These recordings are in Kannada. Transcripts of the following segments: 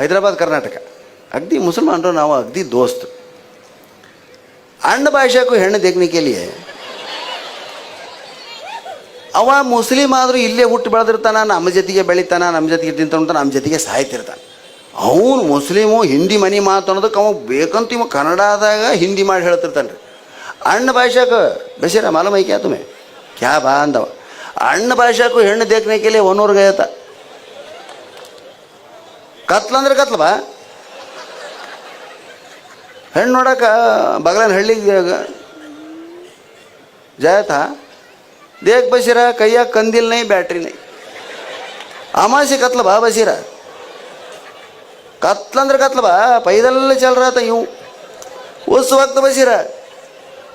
ಹೈದರಾಬಾದ್, ಕರ್ನಾಟಕ. ಅಗ್ದಿ ಮುಸಲ್ಮಾನರು ನಾವು ಅಗ್ದಿ ದೋಸ್ತ್. ಅಣ್ಣ ಭಾಷೆಗೂ ಹೆಣ್ಣು ದೇಖ್ನಿಕೆಲಿ ಅವ ಮುಸ್ಲಿಮ್ ಆದರೂ ಇಲ್ಲೇ ಹುಟ್ಟು ಬೆಳೆದಿರ್ತಾನ ನಮ್ಮ ಜೊತೆಗೆ ಬೆಳಿತಾನೆ ನಮ್ಮ ಜೊತೆಗೆ ತಿಂತಾನೆ ನಮ್ಮ ಜೊತೆಗೆ ಸಾಯ್ತಿರ್ತಾನೆ ಅವನು ಮುಸ್ಲಿಮು ಹಿಂದಿ ಮನಿ ಮಾತು ಅನ್ನೋದಕ್ಕೆ ಅವ ಬೇಕಂತ ಇವ ಕನ್ನಡದಾಗ ಹಿಂದಿ ಮಾಡಿ ಹೇಳ್ತಿರ್ತಾನೆ ರೀ ಅಣ್ಣ ಭಾಷಾಕ ಬೇಸಿರ ಮಾಲೂಮ್ ಕ್ಯಾ ಬಾ ಅಂದವ. ಅಣ್ಣ ಭಾಷಾಕು ಹೆಣ್ಣು ದೇಖ್ನಿಕೆಲಿ ಒನ್ನೂರ್ಗೈತ ಕತ್ಲಂದ್ರೆ ಕತ್ಲ ಬಾ. ಹೆಣ್ಣು ನೋಡಕ್ಕೆ ಬಗಲನ ಹಳ್ಳಿಗೆ ಜಯತ. ದೇಕ್ ಬಸೀರ, ಕೈಯಾಗ ಕಂದಿಲ್ ನೈ, ಬ್ಯಾಟ್ರಿ ನೈ. ಅಮಾಸಿ ಕತ್ಲ ಬಾ ಬಸೀರ. ಕತ್ಲಂದ್ರೆ ಕತ್ಲ ಬಾ ಪೈದಲ್ಲೇ ಚಲ್ರಾತ ಇವು. ಉಸು ಹೋಗ್ತ ಬಸೀರ.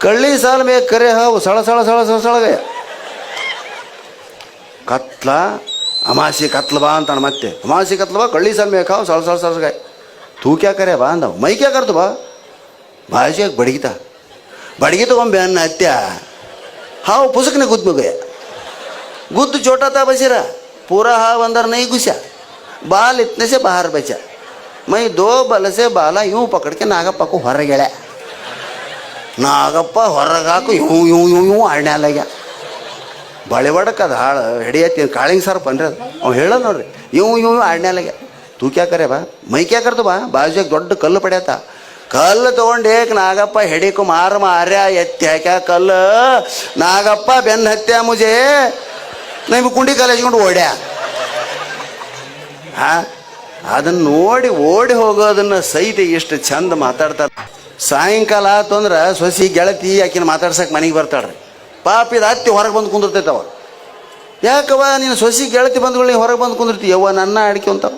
ಕಳ್ಳಿ ಸಾಲ ಮೇ ಕರೆ ಹಾವು, ಸಳ ಸಳ ಸಳ ಸಳ ಸಳಗಯ ಕತ್ಲ? ಅಮಾಸಿ ಕತ್ಲ ಬಾ ಅಂತಾನೆ ಮತ್ತೆ ಅಮಾಸಿ ಕತ್ಲ ಬಾ ಕಳ್ಳಿ ಸಾಲ್ ಮೇಕಾವ್ ಸಳ ಸಳ ಸಳ ಗಾಯ ತೂ ಕ್ಯಾ ಕರೆ ಬಾ ಅಂದವ ಮೈ ಕ್ಯಾ ಕರ್ತು ಬಾ ಭಾಷೆಗೆ ಬಡಗಿತ ಬಡಗಿ ತಗೊಂಬೆ ಅನ್ನ ಹತ್ಯ ಹಾವು पुसकने गुद में गया गुद छोटा था बशीरा पूरा हाव अंदर नहीं घुसा बाल इतने से बाहर बचा मैं दो बल से बाला यूं पकड़ के नागप्पा को ಹೊರಗೆ ಎಳೆ ನಾಗಪ್ಪ ಹೊರಗೆ ಹಾಕು ಇವು ಇವು ಇವು ಇವು ಅಣ್ಣ ಅದು ಹಾಳು ಹಿಡಿಯತ್ತಿ, ಕಾಳಿಂಗ್ ಸರ್ ಪನ್ರಿ ಅದು. ಅವ್ನು ಹೇಳ ನೋಡ್ರಿ, ಇವು ಇವು ಇವು ತೂಕ್ಯಾಕರೆ ಬಾ ಮೈಕ್ಯಾಕರ್ದು ಬಾ, ಬಾಜುಗೆ ದೊಡ್ಡ ಕಲ್ಲು ಪಡ್ಯಾತ. ಕಲ್ಲು ತೊಗೊಂಡೇಕ್ ನಾಗಪ್ಪ ಹೆಡಿಕು ಮಾರ ಮಾರ್ಯ ಎತ್ತಿ ಹಾಕ್ಯ ಕಲ್ಲು. ನಾಗಪ್ಪ ಬೆನ್ನ ಹತ್ಯ ಮುಜೆ. ನಿಮ್ಗೆ ಕುಂಡಿ ಕಾಲು ಹಚ್ಕೊಂಡು ಓಡ್ಯಾ. ಹಾ ಅದನ್ನ ನೋಡಿ ಓಡಿ ಹೋಗೋದನ್ನ ಸಹಿತ ಎಷ್ಟು ಚಂದ ಮಾತಾಡ್ತಾರೆ. ಸಾಯಂಕಾಲ ಆತು ಅಂದ್ರೆ ಸೊಸಿ ಗೆಳತಿ ಆಕಿನ ಮಾತಾಡ್ಸಕ್ಕೆ ಮನೆಗೆ ಬರ್ತಾಳ್ರಿ. ಪಾಪ ಇದು ಹತ್ತಿ ಹೊರಗೆ ಬಂದು ಕುಂದಿರ್ತೈತೆ ಅವ. ಯಾಕವ ನೀನು ಸೊಸಿ ಗೆಳತಿ ಬಂದ್ಗಳು ನೀನು ಹೊರಗೆ ಬಂದು ಕುಂದಿರ್ತಿ ಯವ್ವ, ನನ್ನ ಅಡಿಕೆ ಅಂತವ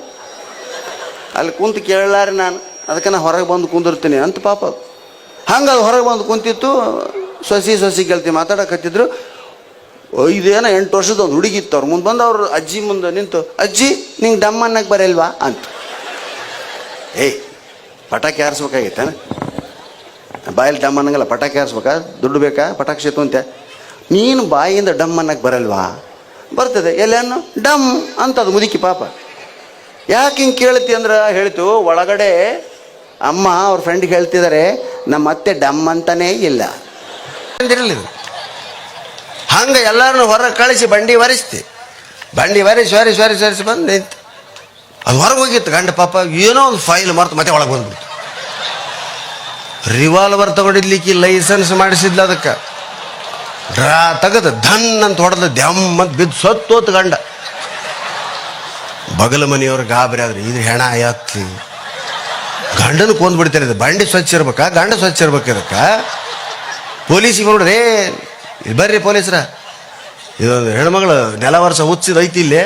ಅಲ್ಲಿ ಕುಂತು ಕೇಳಲಾರಿ ನಾನು. ಅದಕ್ಕೆ ನಾನು ಹೊರಗೆ ಬಂದು ಕುಂದಿರ್ತೀನಿ ಅಂತ ಪಾಪ ಹಂಗೆ ಅದು ಹೊರಗೆ ಬಂದು ಕುಂತಿತ್ತು. ಸೊಸಿ ಸೊಸಿ ಗೆಳತಿ ಮಾತಾಡಕತ್ತಿದ್ರು. ಐದೇನ ಎಂಟು ವರ್ಷದ ಒಂದು ಹುಡುಗಿತ್ತು ಅವ್ರು. ಮುಂದೆ ಬಂದು ಅವ್ರು ಅಜ್ಜಿ ಮುಂದೆ ನಿಂತು, ಅಜ್ಜಿ, ನಿಂಗೆ ದಮ್ಮ ಅನ್ನಕ್ಕೆ ಅಂತ. ಏಯ್ ಪಟಾಕಿ ಹಾರಿಸ್ಬೇಕಾಗಿತ್ತಾನ? ಬಾಯಲ್ಲಿ ಡಮ್ ಅನ್ನಂಗಲ್ಲ, ಪಟಾಕಿ ಹಾರಿಸ್ಬೇಕಾ? ದುಡ್ಡು ಬೇಕಾ? ಪಟಾಕಿ ಸೇತು ಅಂತೆ ನೀನು ಬಾಯಿಯಿಂದ ಡಮ್ ಅನ್ನಕ್ಕೆ ಬರಲ್ವಾ? ಬರ್ತದೆ. ಎಲ್ಲೇನು ಡಮ್ ಅಂತದು ಮುದುಕಿ ಪಾಪ. ಯಾಕೆ ಹಿಂಗೆ ಕೇಳ್ತಿ ಅಂದ್ರೆ ಹೇಳ್ತು, ಒಳಗಡೆ ಅಮ್ಮ ಅವ್ರ ಫ್ರೆಂಡ್ಗೆ ಹೇಳ್ತಿದ್ದಾರೆ ನಮ್ಮ ಅತ್ತೆ ಡಮ್ ಅಂತನೇ ಇಲ್ಲ. ಹಂಗ ಎಲ್ಲರನ್ನು ಹೊರಗೆ ಕಳಿಸಿ ಬಂಡಿ ಒರೆಸ್ತಿ. ಬಂಡಿ ಒರೆಸಿ ಒರೆಸಿ ಒರೆಸಿ ಒರೆಸಿ ಬಂದು ನಿಂತು. ಅದು ಹೊರಗೆ ಹೋಗಿತ್ತು ಗಂಡ ಪಾಪ. ಏನೋ ಒಂದು ಫೈಲ್ ಮರೆತು ಮತ್ತೆ ಒಳಗೆ ಬಂದ್ಬಿಟ್ಟು ರಿವಾಲ್ವರ್ ತಗೊಂಡಿದ್ಲಿಕ್ಕೆ ಲೈಸೆನ್ಸ್ ಮಾಡಿಸಿದ್ಲ ಅದಕ್ಕೆ. ಡ್ರಾ ತಗದ ಧನ್ ಅಂತ ಹೊಡೆದ ದ್ಯಮ್ ಅಂತ ಬಿದ್ದು ಸತ್ತೋತು ಗಂಡ. ಬಗಲ ಮನೆಯವ್ರು ಗಾಬರಿ ಆದ್ರೆ ಇದು ಹೆಣ ಯಾತ್ತಿ ಗಂಡನ ಕೊಂದು ಬಿಡ್ತಾರೆ ಇದು. ಬಂಡಿ ಸ್ವಚ್ಛ ಇರ್ಬೇಕಾ? ಗಂಡ ಸ್ವಚ್ಛ ಇರ್ಬೇಕು ಇದಕ್ಕೆ? ಪೊಲೀಸಿಗೆ ನೋಡ್ರಿ ಬರ್ರಿ ಪೊಲೀಸ್ರ. ಇದೊಂದು ಹೆಣ್ಮಗಳು ನೆಲ ವರ್ಷ ಹುಚ್ಚಿದ ಐತಿ ಇಲ್ಲಿ.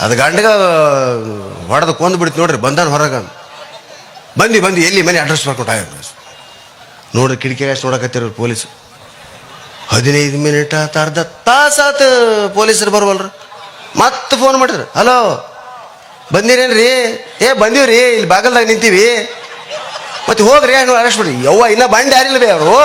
ಅದು ಗಂಡಗ ಹೊಡೆದು ಕೊಂದು ಬಿಡ್ತು ನೋಡ್ರಿ, ಬಂದಾನ ಹೊರಗೆ. ಬಂದಿ, ಬಂದು, ಎಲ್ಲಿ ಮನೆ ಅಡ್ರೆಸ್ ಮಾಡ್ಕೊಟ್ಟ ನೋಡ್ರಿ ಕಿಟಕಿ ಅಷ್ಟು ನೋಡಕತ್ತಿರ ಪೊಲೀಸ್. ಹದಿನೈದು ಮಿನಿಟ್ ಆತ ಅರ್ಧ ತಾಸಾತು ಪೊಲೀಸರು ಬರ್ವಲ್ರು. ಮತ್ತೆ ಫೋನ್ ಮಾಡಿದ್ರು. ಹಲೋ ಬಂದಿರೇನ್ರಿ? ಏ, ಬಂದೀವ್ರಿ, ಇಲ್ಲಿ ಬಾಗಲ್ದಾಗ ನಿಂತೀವಿ. ಮತ್ತೆ ಹೋಗ್ರಿ ಅರೆಸ್ಟ್ ಬಿಡ್ರಿ ಯವ್ವ, ಇನ್ನ ಬಂಡಿ ಯಾರಿಲ್ಲ ಅವರು?